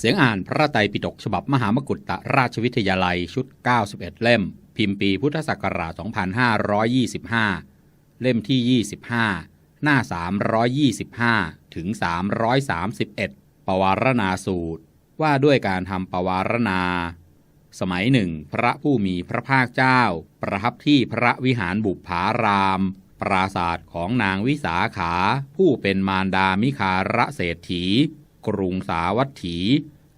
เสียงอ่านพระไตรปิฎกฉบับมหามกุฏตราชวิทยาลัยชุด 91 เล่ม พิมพ์ปีพุทธศักราช 2525 เล่มที่ 25 หน้า 325 ถึง 331 ปวารณาสูตร ว่าด้วยการทำปวารณา สมัยหนึ่ง พระผู้มีพระภาคเจ้า ประทับที่พระวิหารบุพาราม ปราศาสตร์ของนางวิสาขา ผู้เป็นมารดามิคาระเศรษฐี กรุงสาวัตถี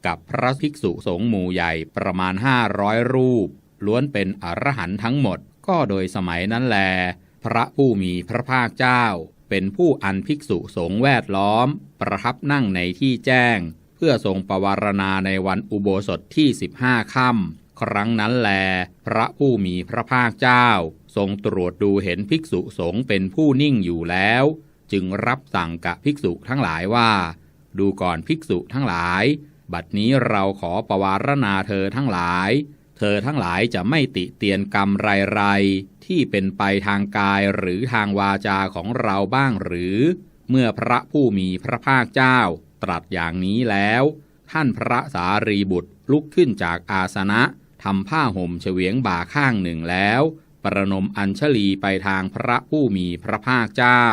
กับพระภิกษุสงฆ์หมู่ใหญ่ประมาณห้าร้อยรูป ล้วนเป็นอรหันต์ทั้งหมดก็โดยสมัยนั้นแล พระผู้มีพระภาคเจ้า เป็นผู้อันภิกษุสงฆ์แวดล้อม ประทับนั่งในที่แจ้ง เพื่อทรงประวารณาในวันอุโบสถที่สิบห้าค่ำครั้งนั้นแล พระผู้มีพระภาคเจ้า ทรงตรวจดูเห็นภิกษุสงฆ์เป็นผู้นิ่งอยู่แล้ว จึงรับสั่งกับภิกษุทั้งหลายว่า ดูก่อนภิกษุทั้งหลาย บัดนี้เราขอประวารณาเธอทั้งหลาย เธอทั้งหลายจะไม่ติเตียนกรรมไรๆที่เป็นไปทางกายหรือทางวาจาของเราบ้างหรือ เมื่อพระผู้มีพระภาคเจ้า ตรัสอย่างนี้แล้ว ท่านพระสารีบุตรลุกขึ้นจากอาสนะทำผ้าห่มเฉวียงบ่าข้างหนึ่งแล้ว ประนมอัญชลีไปทางพระผู้มีพระภาคเจ้า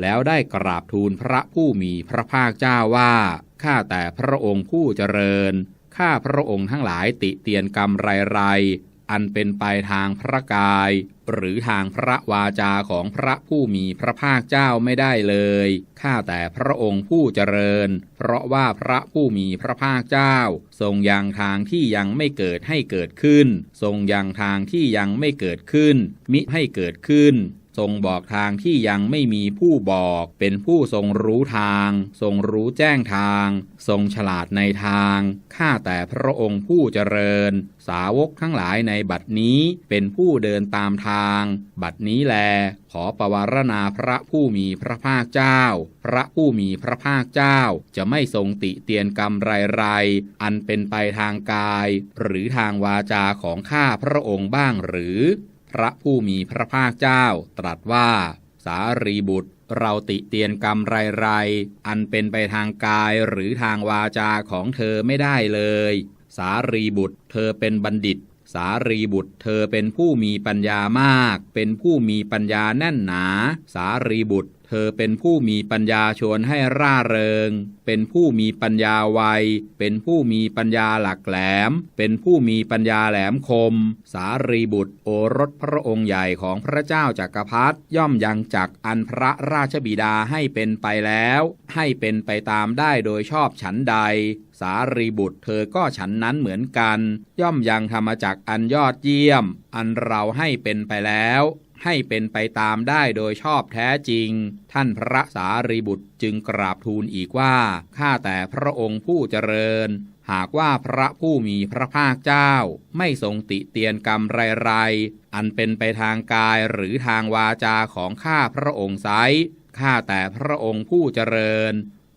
แล้วได้กราบทูลพระผู้มีพระภาคเจ้าว่า ข้าแต่พระองค์ผู้เจริญ ข้าพระองค์ทั้งหลายติเตียนกรรมไรๆ อันเป็นไปทางพระกาย หรือทางพระวาจาของพระผู้มีพระภาคเจ้าไม่ได้เลย ข้าแต่พระองค์ผู้เจริญ เพราะว่าพระผู้มีพระภาคเจ้า ทรงยังทางที่ยังไม่เกิดให้เกิดขึ้น ทรงยังทางที่ยังไม่เกิดขึ้น มิให้เกิดขึ้น ทรงบอกทางที่ยังไม่มีผู้บอก เป็นผู้ทรงรู้ทาง ทรงรู้แจ้งทาง ทรงฉลาดในทาง ข้าแต่พระองค์ผู้เจริญ สาวกทั้งหลายในบัดนี้ เป็นผู้เดินตามทาง บัดนี้แล ขอประวารณาพระผู้มีพระภาคเจ้า พระผู้มีพระภาคเจ้า จะไม่ทรงติเตียนกรรมไรๆอันเป็นไปทางกาย หรือทางวาจาของข้าพระองค์บ้างหรือ พระผู้มีพระภาคเจ้า ตรัสว่า สารีบุตร เราติเตียนกรรมไรๆอันเป็นไปทางกายหรือทางวาจาของเธอไม่ได้เลย สารีบุตร เธอเป็นบัณฑิต สารีบุตร เธอเป็นผู้มีปัญญามาก เป็นผู้มีปัญญาแน่นหนา สารีบุตร เธอเป็นผู้มีปัญญาชวนให้ร่าเริง เป็นผู้มีปัญญาไว เป็นผู้มีปัญญาหลักแหลม เป็นผู้มีปัญญาแหลมคม สารีบุตรโอรสพระองค์ใหญ่ของพระเจ้าจักรพรรดิย่อมยังจักอันพระราชบิดาให้เป็นไปแล้ว ให้เป็นไปตามได้โดยชอบฉันใด สารีบุตรเธอก็ฉันนั้นเหมือนกัน ย่อมยังธรรมจักอันยอดเยี่ยม อันเราให้เป็นไปแล้ว ให้เป็นไปตามได้โดยชอบแท้จริง ท่านพระสารีบุตรจึงกราบทูลอีกว่า ข้าแต่พระองค์ผู้เจริญ หากว่าพระผู้มีพระภาคเจ้า ไม่ทรงติเตียนกรรมไรๆ อันเป็นไปทางกายหรือทางวาจาของข้าพระองค์ไซข้าแต่พระองค์ผู้เจริญ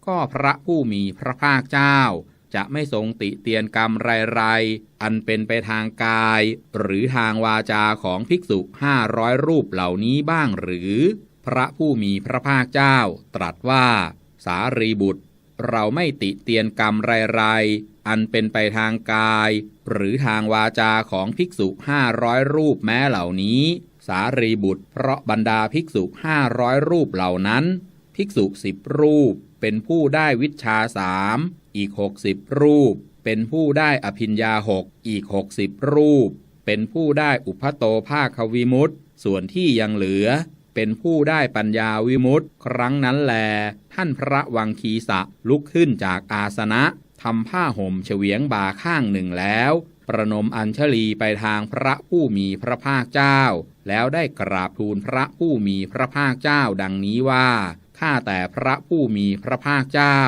ก็พระผู้มีพระภาคเจ้า จะไม่ทรงติเตียนกรรมไรๆ อันเป็นไปทางกาย หรือทางวาจาของภิกษุห้าร้อยรูปเหล่านี้บ้างหรือ พระผู้มีพระภาคเจ้า ตรัสว่า สารีบุตร เราไม่ติเตียนกรรมไรๆ อันเป็นไปทางกาย หรือทางวาจาของภิกษุห้าร้อยรูปแม้เหล่านี้ สารีบุตร เพราะบรรดาภิกษุห้าร้อยรูปเหล่านั้น ภิกษุสิบรูปเป็นผู้ได้วิชาสาม อีกหกสิบรูป เป็นผู้ได้อภิญญาหกอีกหกสิบรูป เป็นผู้ได้อุพโตภาควิมุตส่วนที่ยังเหลือ เป็นผู้ได้ปัญญาวิมุตครั้งนั้นแล ท่านพระวังคีสะลุกขึ้นจากอาสนะทำผ้าห่มเฉวียงบ่าข้างหนึ่งแล้ว ประนมอัญชลีไปทางพระผู้มีพระภาคเจ้า แล้วได้กราบทูลพระผู้มีพระภาคเจ้าดังนี้ว่าข้าแต่พระผู้มีพระภาคเจ้า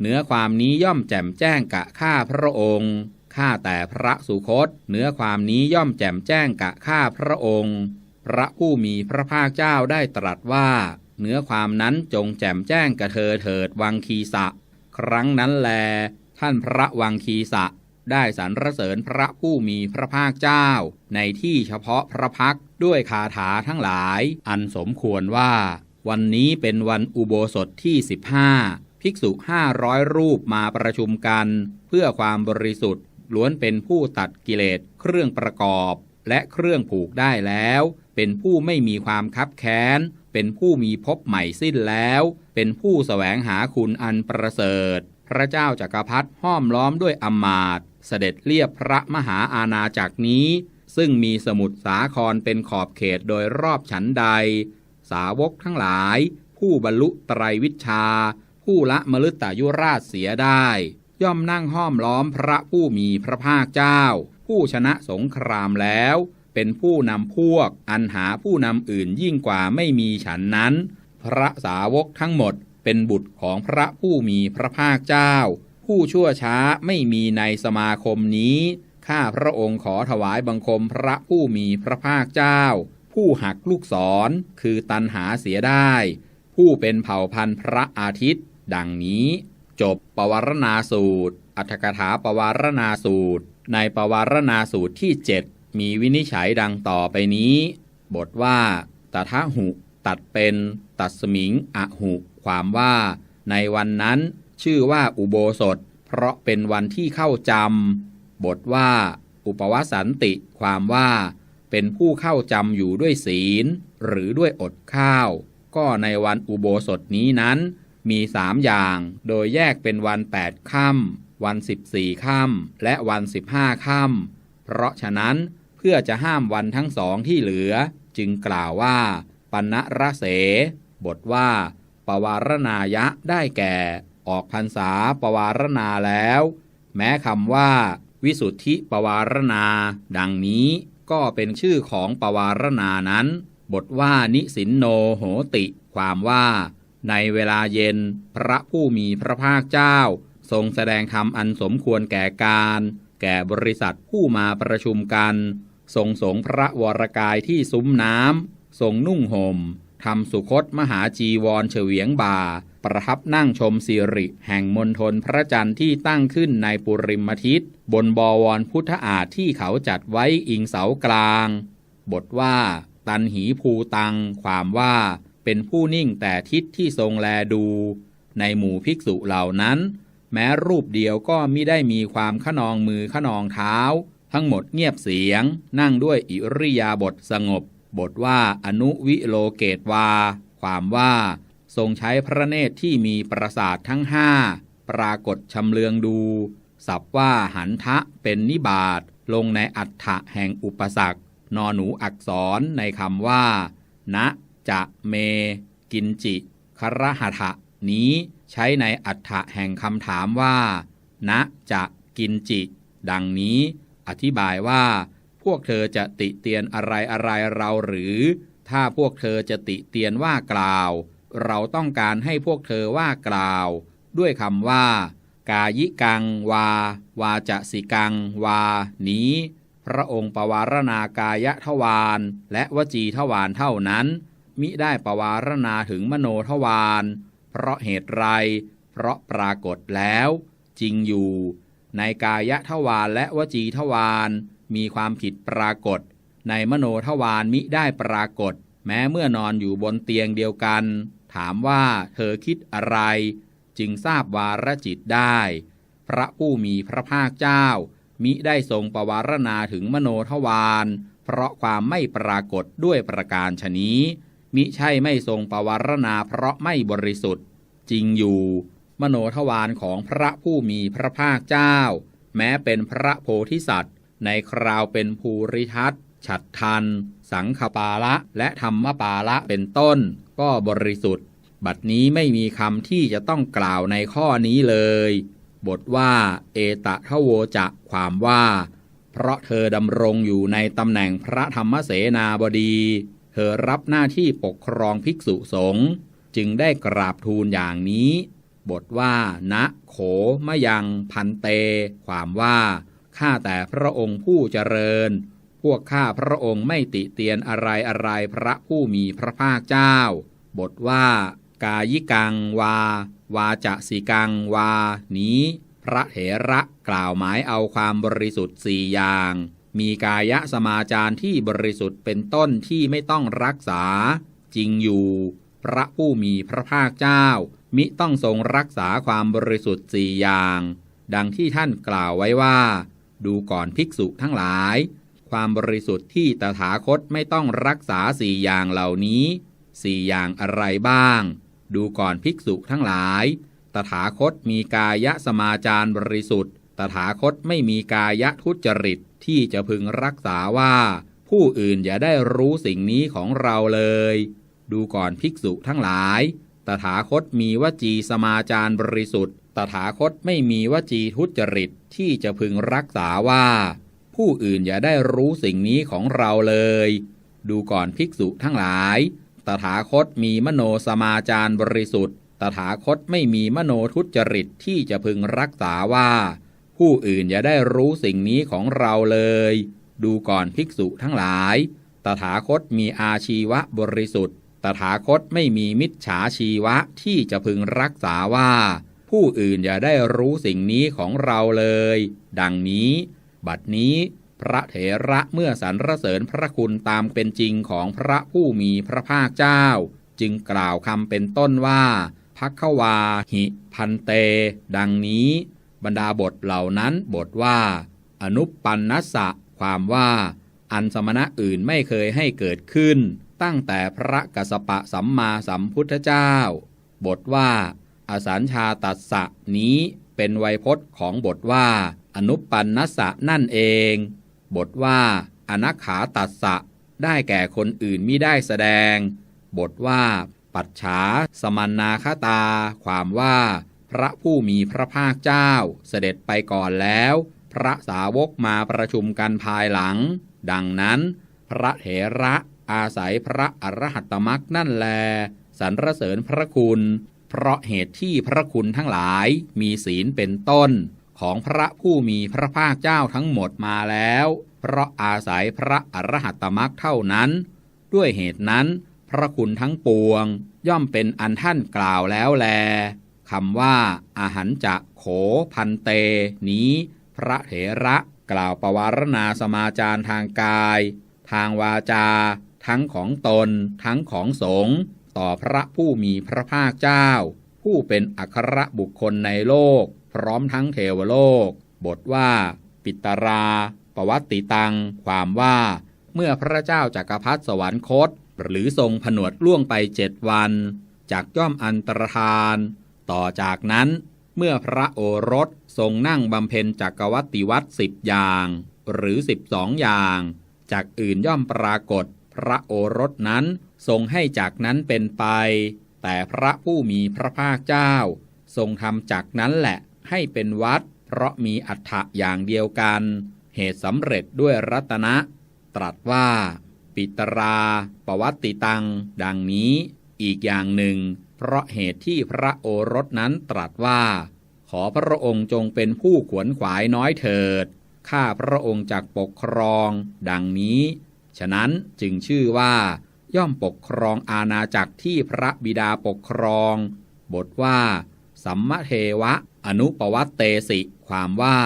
เนื้อความนี้ย่อมแจ่มแจ้งกะข้าพระองค์ ข้าแต่พระสุคต เนื้อความนี้ย่อมแจ่มแจ้งกะข้าพระองค์ พระผู้มีพระภาคเจ้าได้ตรัสว่า เนื้อความนั้นจงแจ่มแจ้งกะเธอเถิดวังคีสะ ครั้งนั้นแล ท่านพระวังคีสะ ได้สรรเสริญพระผู้มีพระภาคเจ้า ในที่เฉพาะพระพักด้วยคาถาทั้งหลาย อันสมควรว่า วันนี้เป็นวันอุโบสถที่15พ ภิกษุห้าร้อยรูปมาประชุมกัน เพื่อความบริสุทธิ์ล้วนเป็นผู้ตัดกิเลสเครื่องประกอบ และเครื่องผูกได้แล้ว เป็นผู้ไม่มีความคับแค้น เป็นผู้มีภพใหม่สิ้นแล้ว เป็นผู้แสวงหาคุณอันประเสริฐ พระเจ้าจักรพรรดิห้อมล้อมด้วยอำมาตย์เสด็จเรียบพระมหาอาณาจักรนี้ ซึ่งมีสมุทรสาครเป็นขอบเขตโดยรอบฉันใด สาวกทั้งหลาย ผู้บรรลุไตรวิชา ผู้ละมฤตายุราชเสียได้ ย่อมนั่งห้อมล้อมพระผู้มีพระภาคเจ้า ผู้ชนะสงครามแล้ว เป็นผู้นำพวก อันหาผู้นำอื่นยิ่งกว่าไม่มีฉันนั้น พระสาวกทั้งหมดเป็นบุตรของพระผู้มีพระภาคเจ้า ผู้ชั่วช้าไม่มีในสมาคมนี้ ข้าพระองค์ขอถวายบังคมพระผู้มีพระภาคเจ้า ผู้หักลูกศรคือตันหาเสียได้ ผู้เป็นเผ่าพันธุ์พระอาทิตย์ ดังนี้จบปวารณาสูตร อัตถกถาปวารณาสูตร ในปวารณาสูตรที่ 7 มีวินิจฉัยดังต่อไปนี้ บทว่าตถาหุตัดเป็นตัดสมิงอหุความว่า ในวันนั้นชื่อว่าอุโบสถ เพราะเป็นวันที่เข้าจำบทว่า อุปวสันติ ความว่า เป็นผู้เข้าจำอยู่ด้วยศีล หรือด้วยอดข้าว ก็ในวันอุโบสถนี้นั้น มีสามอย่าง โดยแยกเป็นวันแปดค่ำวันสิบสี่ค่ำและวันสิบห้าค่ำเพราะฉะนั้นเพื่อจะห้ามวันทั้งสองที่เหลือ จึงกล่าวว่าปัณระเส บทว่า ปวารณายะได้แก่ ออกพรรษาปวารณาแล้ว แม้คำว่า วิสุทธิปวารณา ดังนี้ก็เป็นชื่อของปวารณานั้น บทว่านิสินโนโหติ ความว่า ในเวลาเย็นพระผู้มีพระภาคเจ้า ทรงแสดงธรรมอันสมควรแก่การ แก่บริษัทผู้มาประชุมกัน ทรงสงพระวรกายที่ซุ้มน้ำทรงนุ่งหม่มทำสุคตมหาจีวรเฉวียงบ่า ประทับนั่งชมสิริ แห่งมณฑลพระจันทร์ที่ตั้งขึ้นในปุริมทิศบนบวรพุทธอาฏที่เขาจัดไว้อิงเสากลาง บทว่า ตันหีภูตัง ความว่า เป็นผู้นิ่งแต่ทิศที่ทรงแลดู ในหมู่ภิกษุเหล่านั้น แม้รูปเดียวก็มิได้มีความขนองมือขนองเท้า ทั้งหมดเงียบเสียง นั่งด้วยอิริยาบถสงบบทว่าอนุวิโลเกตวา ความว่า ทรงใช้พระเนตรที่มีประสาททั้งห้าปรากฏชำเลืองดู สับว่าหันทะเป็นนิบาตลงในอัฏฐะแห่งอุปสรรคนอหนูอักษรในคำว่าณ จะเม กินจิครหัทะนี้ใช้ในอัฏฐะแห่งคำถามว่า ณจะกินจิ ดังนี้ อธิบายว่า พวกเธอจะติเตียนอะไรอะไรเราหรือ ถ้าพวกเธอจะติเตียนว่ากล่าว เราต้องการให้พวกเธอว่ากล่าว ด้วยคำว่า กายิกังวา วาจะสิกังวา นี้ พระองค์ปวารณากายทวารและวจีทวารเท่านั้น มิได้ปวารณาถึงมโนทวารเพราะเหตุไร เพราะปรากฏแล้ว จริงอยู่ ในกายทวารและวจีทวารมีความผิดปรากฏ ในมโนทวารมิได้ปรากฏ แม้เมื่อนอนอยู่บนเตียงเดียวกัน ถามว่าเธอคิดอะไร จึงทราบวาระจิตได้ พระผู้มีพระภาคเจ้า มิได้ทรงปวารณาถึงมโนทวารเพราะความไม่ปรากฏด้วยประการชนี้ มิใช่ไม่ทรงปวารณาเพราะไม่บริสุทธิ์ จริงอยู่ มโนทวารของพระผู้มีพระภาคเจ้า แม้เป็นพระโพธิสัตว์ ในคราวเป็นภูริทัตฉัดทัน สังขปาละ และธรรมปาละเป็นต้น ก็บริสุทธิ์ บัดนี้ไม่มีคำที่จะต้องกล่าวในข้อนี้เลย บทว่า เอตะทะโวจะความว่า เพราะเธอดำรงอยู่ในตำแหน่งพระธรรมเสนาบดี เธอรับหน้าที่ปกครองภิกษุสงฆ์จึงได้กราบทูลอย่างนี้ บทว่าณโขมะยังพันเต ความว่าข้าแต่พระองค์ผู้เจริญ พวกข้าพระองค์ไม่ติเตียนอะไรอะไรพระผู้มีพระภาคเจ้า บทว่า กายิกังวา วาจะสิกังวา นี้ พระเถระกล่าวหมายเอาความบริสุทธิ์สี่อย่าง มีกายะสมาจารที่บริสุทธิ์เป็นต้นที่ไม่ต้องรักษา จริงอยู่ พระผู้มีพระภาคเจ้า มิต้องทรงรักษาความบริสุทธิ์สี่อย่าง ดังที่ท่านกล่าวไว้ว่า ดูก่อนภิกษุทั้งหลาย ความบริสุทธิ์ที่ตถาคตไม่ต้องรักษาสี่อย่างเหล่านี้สี่อย่างอะไรบ้าง ดูก่อนภิกษุทั้งหลาย ตถาคตมีกายะสมาจารบริสุทธิ์ ตถาคตไม่มีกายทุจริตที่จะพึงรักษาว่า ผู้อื่นอย่าได้รู้สิ่งนี้ของเราเลย ดูก่อนภิกษุทั้งหลาย ตถาคตมีวจีสมาจารบริสุทธิ์ ตถาคตไม่มีวจีทุจริตที่จะพึงรักษาว่า ผู้อื่นอย่าได้รู้สิ่งนี้ของเราเลย ดูก่อนภิกษุทั้งหลาย ตถาคตมีมโนสมาจารบริสุทธิ์ ตถาคตไม่มีมโนทุจริตที่จะพึงรักษาว่า ผู้อื่นอย่าได้รู้สิ่งนี้ของเราเลย ดูก่อนภิกษุทั้งหลาย ตถาคตมีอาชีวะบริสุทธิ์ ตถาคตไม่มีมิจฉาชีวะที่จะพึงรักษาว่า ผู้อื่นอย่าได้รู้สิ่งนี้ของเราเลย ดังนี้ บัดนี้ พระเถระเมื่อสรรเสริญพระคุณตามเป็นจริงของพระผู้มีพระภาคเจ้า จึงกล่าวคำเป็นต้นว่าพักวาหิ พันเต ดังนี้ บรรดาบทเหล่านั้นบทว่า อนุปปันนัสสะ ความว่า อันสมณะอื่นไม่เคยให้เกิดขึ้น ตั้งแต่พระกสปะสัมมาสัมพุทธเจ้า บทว่า อสัญชาตัสสะนี้เป็นไวยพจน์ของบทว่า อนุปปันนัสสะนั่นเอง บทว่า อนักขาตัสสะ ได้แก่คนอื่นมิได้แสดง บทว่า ปัจฉาสมันนาคตา ความว่า พระผู้มีพระภาคเจ้าเสด็จไปก่อนแล้ว พระสาวกมาประชุมกันภายหลัง ดังนั้น พระเถระอาศัยพระอรหัตตมักนั่นแลสรรเสริญพระคุณ เพราะเหตุที่พระคุณทั้งหลายมีศีลเป็นต้น ของพระผู้มีพระภาคเจ้าทั้งหมดมาแล้ว เพราะอาศัยพระอรหัตตมักเท่านั้น ด้วยเหตุนั้น พระคุณทั้งปวง ย่อมเป็นอันท่านกล่าวแล้วแล คำว่าอาหันจะโขพันเต นี้ พระเถระกล่าวประวารณาสมาจารทางกาย ทางวาจา ทั้งของตน ทั้งของสงฆ์ต่อพระผู้มีพระภาคเจ้า ผู้เป็นอัครบุคคลในโลก พร้อมทั้งเทวโลก บทว่า ปิตราปวัตติตัง ความว่า เมื่อพระเจ้าจากักรพรรดิสวรรคต หรือทรงผนวดล่วงไปเจ็ดวันจากย่อมอันตรธาน ต่อจากนั้นเมื่อพระโอรสทรงนั่งบำเพ็ญจักรวัติวัตสิบอย่าง หรือสิบสองอย่าง จากอื่นย่อมปรากฏ พระโอรสนั้นทรงให้จากนั้นเป็นไป แต่พระผู้มีพระภาคเจ้า ทรงทำจากนั้นแหละให้เป็นวัด เพราะมีอัฏฐะอย่างเดียวกัน เหตุสำเร็จด้วยรัตนะ ตรัสว่า ปิตรา ปวัตติตัง ดังนี้ อีกอย่างหนึ่ง เพราะเหตุที่พระโอรสนั้นตรัสว่า ขอพระองค์จงเป็นผู้ขวนขวายน้อยเถิด ข้าพระองค์จักปกครอง ดังนี้ ฉะนั้นจึงชื่อว่า ย่อมปกครองอาณาจักรที่พระบิดาปกครอง บทว่า สัมมเทวะ อนุปวัตเตสิ ความว่า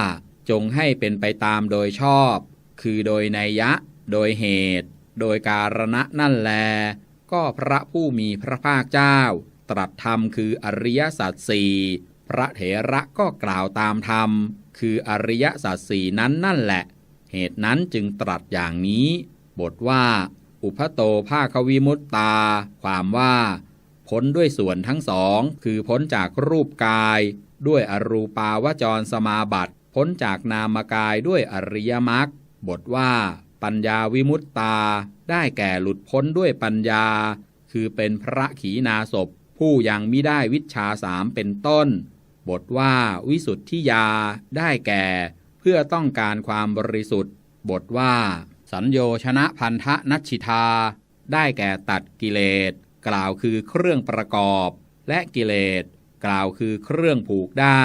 จงให้เป็นไปตามโดยชอบ คือโดยนัยยะ โดยเหตุ โดยการณะนั่นแล ก็พระผู้มีพระภาคเจ้า ตรัสธรรมคืออริยสัจสี่พระเถระก็กล่าวตามธรรม คืออริยสัจสี่นั้นนั่นแหละ เหตุนั้นจึงตรัสอย่างนี้ บทว่า อุพโตภาควิมุตตา ความว่า พ้นด้วยส่วนทั้งสอง คือพ้นจากรูปกาย ด้วยอรูปาวจรสมาบัติ พ้นจากนามกายด้วยอริยมรรคบทว่า ปัญญาวิมุตตา ได้แก่หลุดพ้นด้วยปัญญา คือเป็นพระขีณาสพ ผู้ยังมิได้วิชาสามเป็นต้น บทว่าวิสุทธิยาได้แก่ เพื่อต้องการความบริสุทธิ์ บทว่า สัญโยชนะพันธนัชชิตาได้แก่ตัดกิเลส กล่าวคือเครื่องประกอบ และกิเลส กล่าวคือเครื่องผูกได้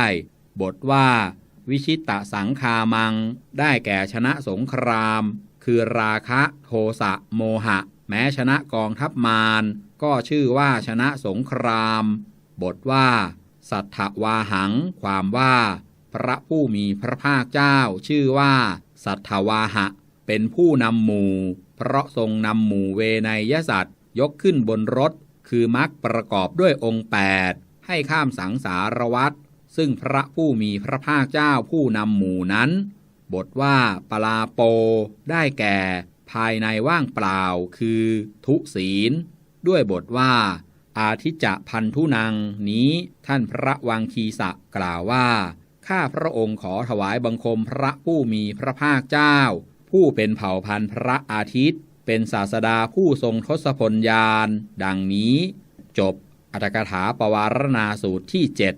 บทว่า วิชิตะสังคามัง ได้แก่ชนะสงคราม คือราคะ โทสะโมหะ แม้ชนะกองทัพมาร ก็ชื่อว่าชนะสงคราม บทว่า สัทธวาหัง ความว่า พระผู้มีพระภาคเจ้า ชื่อว่า สัทธวาหะ เป็นผู้นำหมู่ เพราะทรงนำหมู่เวนยสัตว์ ยกขึ้นบนรถ คือมักประกอบด้วยองค์8ให้ข้ามสังสารวัตรซึ่งพระผู้มีพระภาคเจ้าผู้นำหมู่นั้น บทว่าปลาโป ได้แก่ ภายในว่างเปล่าคือ ทุศีล ด้วยบทว่า อาทิจจะพันธุนังนี้ท่านพระวังคีสะกล่าวว่า ข้าพระองค์ขอถวายบังคมพระผู้มีพระภาคเจ้า ผู้เป็นเผ่าพันธุ์พระอาทิตย์ เป็นศาสดาผู้ทรงทศพลยาน ดังนี้ จบอัตถกถาปวารณาสูตรที่เจ็ด